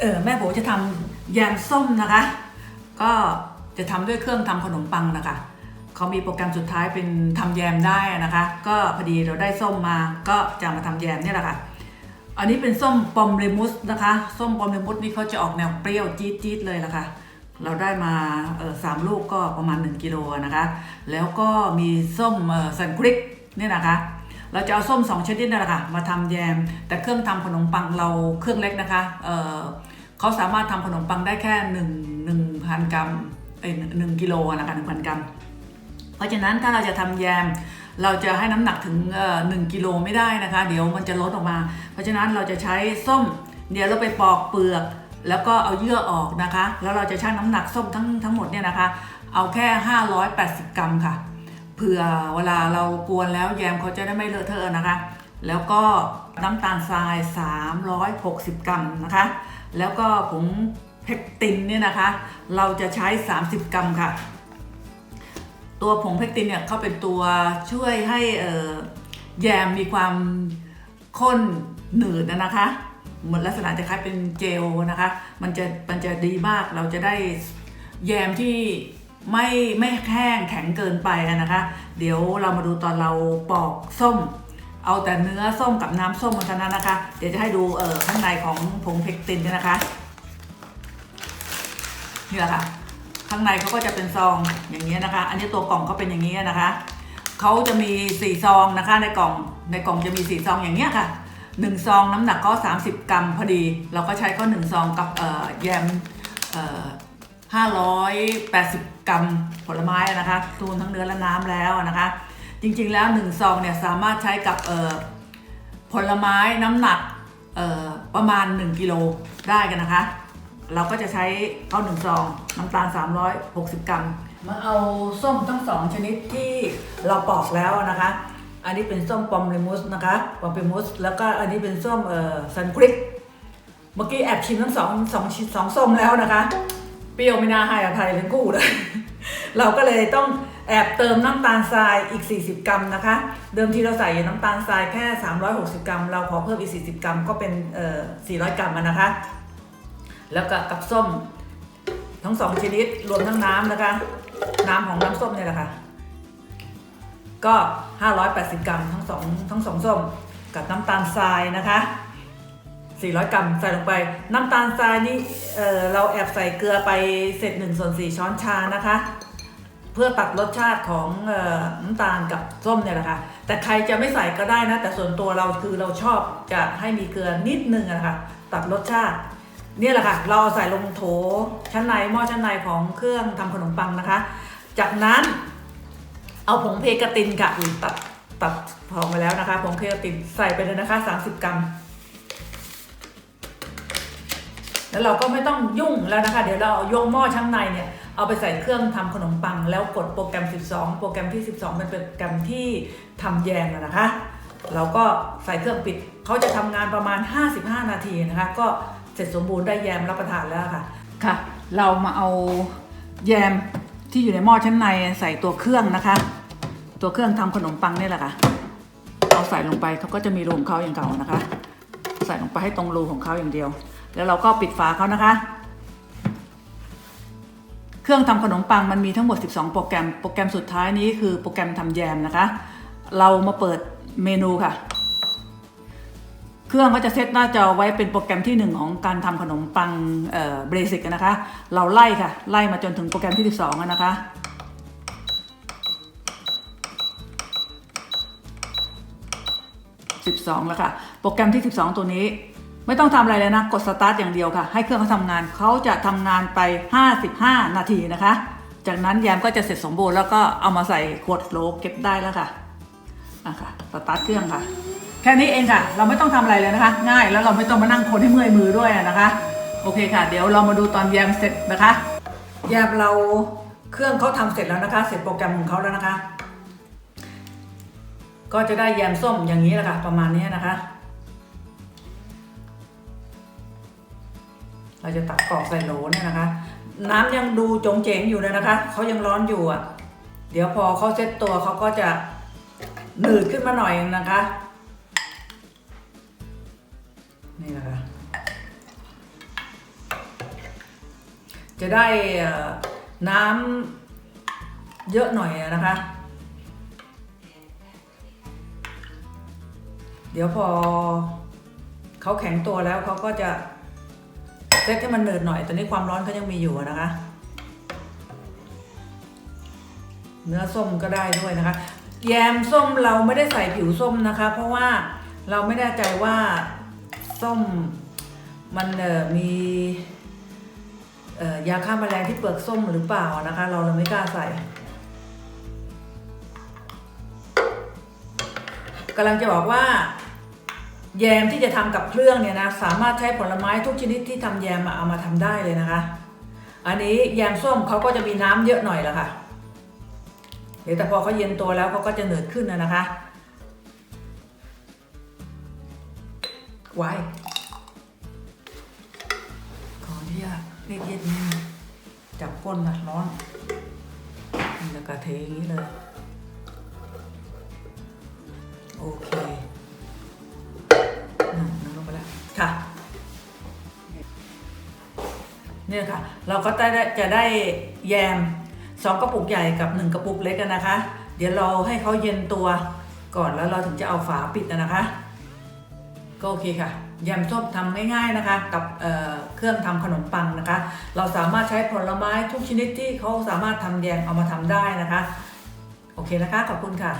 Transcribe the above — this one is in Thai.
เออแม่โบจะทำแยมส้มนะคะ ก็จะทำด้วยเครื่องทำขนมปังนะคะเขามีโปรแกรมสุดท้ายเป็นทำแยมได้นะคะ ก็พอดีเราได้ส้มมาก็จะมาทำแยมนี่แหละค่ะ อันนี้เป็นส้มปอมเรมุสนะคะ ส้มปอมเรมุสนี่เขาจะออกแนวเปรี้ยวจี๊ดจี๊ดเลยละค่ะ เราได้มาสามลูกก็ประมาณ 1กิโลนะคะ แล้วก็มีส้มสันคริกเนี่ยนะคะ เราจะเอาส้มสองชนิดนี่แหละค่ะมาทำแยม แต่เครื่องทำขนมปังเราเครื่องเล็กนะคะเเขาสามารถทำขนมปังได้แค่หนึ่งหนึ่งพันกรัมเอ้หนึ่งกิโลนะคะหนึ่งพันกรัม เพราะฉะนั้นถ้าเราจะทำแยมเราจะให้น้ำหนักถึงหนึ่งกิโลไม่ได้นะคะ เดี๋ยวมันจะลดออกมา เพราะฉะนั้นเราจะใช้ส้ม เดี๋ยวเราไปปอกเปลือก แล้วก็เอาเยื่อออกนะคะ แล้วเราจะชั่งน้ำหนักส้มทั้งทั้งหมดเนี่ยนะคะ เอาแค่ 580 กรัมค่ะ เผื่อเวลาเรากวนแล้วแยมเขาจะได้ไม่เลอะเทอะนะคะ แล้วก็น้ำตาลทราย 360 กรัมนะคะ แล้วก็ผงเพกตินเนี่ยนะคะ เราจะใช้ 30 กรัมค่ะ ตัวผงเพกตินเนี่ยเขาเป็นตัวช่วยให้แยมมีความข้นหนืดนะคะเหมือนลักษณะจะคล้ายเป็นเจลนะคะ มันจะมันจะดีมากเราจะได้แยมที่ ไม่ไม่แห้งแข็งเกินไปนะคะ เดี๋ยวเรามาดูตอนเราปอกส้ม เอาแต่เนื้อส้มกับน้ำส้มมันเท่านั้นนะคะ เดี๋ยวจะให้ดูเอ่อข้างในของผงเพกตินเนี่ยนะคะนี่แหละค่ะข้างในเขาก็จะเป็นซองอย่างนี้นะคะ อันนี้ตัวกล่องเขาเป็นอย่างนี้นะคะเขาจะมีสี่ซองนะคะในกล่องในกล่องจะมีสี่ซองอย่างเนี้ยค่ะหนึ่งซองน้ำหนักก็ 30 กรัมพอดี เราก็ใช้ก็หนึ่งซองกับแยม เอ่อห้าร้อยแปดสิบกรัมผลไม้นะคะรวมทั้งเนื้อและน้ำแล้วนะคะ จริงๆแล้วหนึ่งซองเนี่ยสามารถใช้กับเอ่อผลไม้น้ำหนักเอ่อประมาณ 1 กิโลได้กันนะคะ เราก็จะใช้เอาหนึ่งซองน้ำตาล 360 กรัม มาเอาส้มทั้งสองชนิดที่เราปอกแล้วนะคะ อันนี้เป็นส้มปอมเรมุสนะคะปอมเรมุสแล้วก็อันนี้เป็นส้มเอ่อซันคริกเมื่อกี้แอบชิมทั้งสองสองชิ้นสองส้มแล้วนะคะ เปรี้ยวไม่น่าให้อภัยทั้งคู่เลย เราก็เลยต้องแอบเติมน้ำตาลทรายอีก 40 กรัมนะคะ เดิมทีเราใส่น้ำตาลทรายแค่ 360 กรัม เราขอเพิ่มอีก 40 กรัมก็เป็นเอ่อ400 กรัมนะคะ แล้วก็กับส้มทั้งสองชนิดรวมทั้งน้ำนะคะ น้ำของน้ำส้มเนี่ยแหละค่ะ ก็ 580 กรัมทั้งสองทั้งสองส้มกับน้ำตาลทรายนะคะ 400 กรัมใส่ลงไป น้ำตาลทรายนี่เเราแอบใส่เกลือไปเศษ1ส่วน4ช้อนชานะคะ เพื่อตัดรสชาติของอน้ำตาลกับส้มเนี่ยแหละค่ะแต่ใครจะไม่ใส่ก็ได้นะ แต่ส่วนตัวเราคือเราชอบจะให้มีเกลือนิดนึงนะคะตัดรสชาติเนี่ยแหละค่ะ เราใส่ลงโถชั้นในหม้อชั้นในของเครื่องทำขนมปังนะคะ จากนั้นเอาผงเพกาตินค่ะตัดตัดพองไปแล้วนะคะผงเพกาตินใส่ไปเลยนะคะ 30 กรัม แล้วเราก็ไม่ต้องยุ่งแล้วนะคะ เดี๋ยวเราเอายกหม้อชั้นในเนี่ยเอาไปใส่เครื่องทำขนมปัง แล้วกดโปรแกรม 12 โปรแกรมที่ 12เป็นโปรแกรมที่ทำแยมนะคะ เราก็ใส่เครื่องปิดเขาจะทำงานประมาณ 55 นาทีนะคะ ก็เสร็จสมบูรณ์ได้แยมรับประทานแล้วค่ะค่ะ เรามาเอาแยมที่อยู่ในหม้อชั้นในใส่ตัวเครื่องนะคะ ตัวเครื่องทำขนมปังนี่แหละค่ะเอาใส่ลงไปเขาก็จะมีรูของเขาอย่างเก่านะคะ ใส่ลงไปให้ตรงรูของเขาอย่างเดียว แล้วเราก็ปิดฝาเขานะคะ เครื่องทำขนมปังมันมีทั้งหมด 12 โปรแกรม โปรแกรมสุดท้ายนี้คือโปรแกรมทำแยมนะคะ เรามาเปิดเมนูค่ะ เครื่องก็จะเซตหน้าจอไว้เป็นโปรแกรมที่ 1 ของการทำขนมปังเบสิกนะคะ เราไล่ค่ะ ไล่มาจนถึงโปรแกรมที่ 12อะนะคะ12แล้วค่ะ โปรแกรมที่ 12 ตัวนี้ ไม่ต้องทำอะไรเลยนะ กดสตาร์ทอย่างเดียวค่ะ ให้เครื่องเขาทำงานเขาจะทำงานไป 55 นาทีนะคะ จากนั้นแยมก็จะเสร็จสมบูรณ์แล้วก็เอามาใส่ขวดโหลเก็บได้แล้วค่ะอะค่ะสตาร์ทเครื่องค่ะ แค่นี้เองค่ะ เราไม่ต้องทำอะไรเลยนะคะ ง่ายแล้วเราไม่ต้องมานั่งคนให้เมื่อยมือด้วยนะคะ โอเคค่ะ เดี๋ยวเรามาดูตอนแยมเสร็จนะคะแยมเราเครื่องเขาทำเสร็จแล้วนะคะ เสร็จโปรแกรมของเขาแล้วนะคะ ก็จะได้แยมส้มอย่างนี้แหละค่ะประมาณนี้นะคะ เราจะตักกรอกใส่โหลเนี่ยนะคะ น้ำยังดูจงเจ๋งอยู่เลยนะคะเขายังร้อนอยู่อะ เดี๋ยวพอเขาเซ็ตตัวเขาก็จะหนืดขึ้นมาหน่อยนะคะ นี่นะคะ จะได้น้ำเยอะหน่อยนะคะ เดี๋ยวพอเขาแข็งตัวแล้วเขาก็จะ เซตให้มันเนิดหน่อยตอนนี้ความร้อนเขายังมีอยู่นะคะ เนื้อส้มก็ได้ด้วยนะคะ แยมส้มเราไม่ได้ใส่ผิวส้มนะคะ เพราะว่าเราไม่แน่ใจว่าส้มมันมียาฆ่าแมลงที่เปลือกส้มหรือเปล่านะคะ เราเลยไม่กล้าใส่กำลังจะบอกว่า แยมที่จะทำกับเครื่องเนี่ยนะสามารถใช้ผลไม้ทุกชนิดที่ทำแยมมาเอามาทำได้เลยนะคะ อันนี้แยมส้มเขาก็จะมีน้ำเยอะหน่อยละค่ะ เดี๋ยวแต่พอเขาเย็นตัวแล้วเขาก็จะเหนืดขึ้นนะนะคะไว้ขออนุญาตเรียกเย็นนิดนึงจับก้นนะร้อนนี่แล้วก็เทอย่างนี้เลย โอเค เนี่ยค่ะ เราก็จะได้จะได้แยมสองกระปุกใหญ่กับหนึ่งกระปุกเล็กกันนะคะ เดี๋ยวเราให้เขาเย็นตัวก่อนแล้วเราถึงจะเอาฝาปิดนะคะ ก็โอเคค่ะแยมส้มทำง่ายๆนะคะ กับเเครื่องทำขนมปังนะคะ เราสามารถใช้ผลไม้ทุกชนิดที่เขาสามารถทำแยมเอามาทำได้นะคะ โอเคนะคะ ขอบคุณค่ะ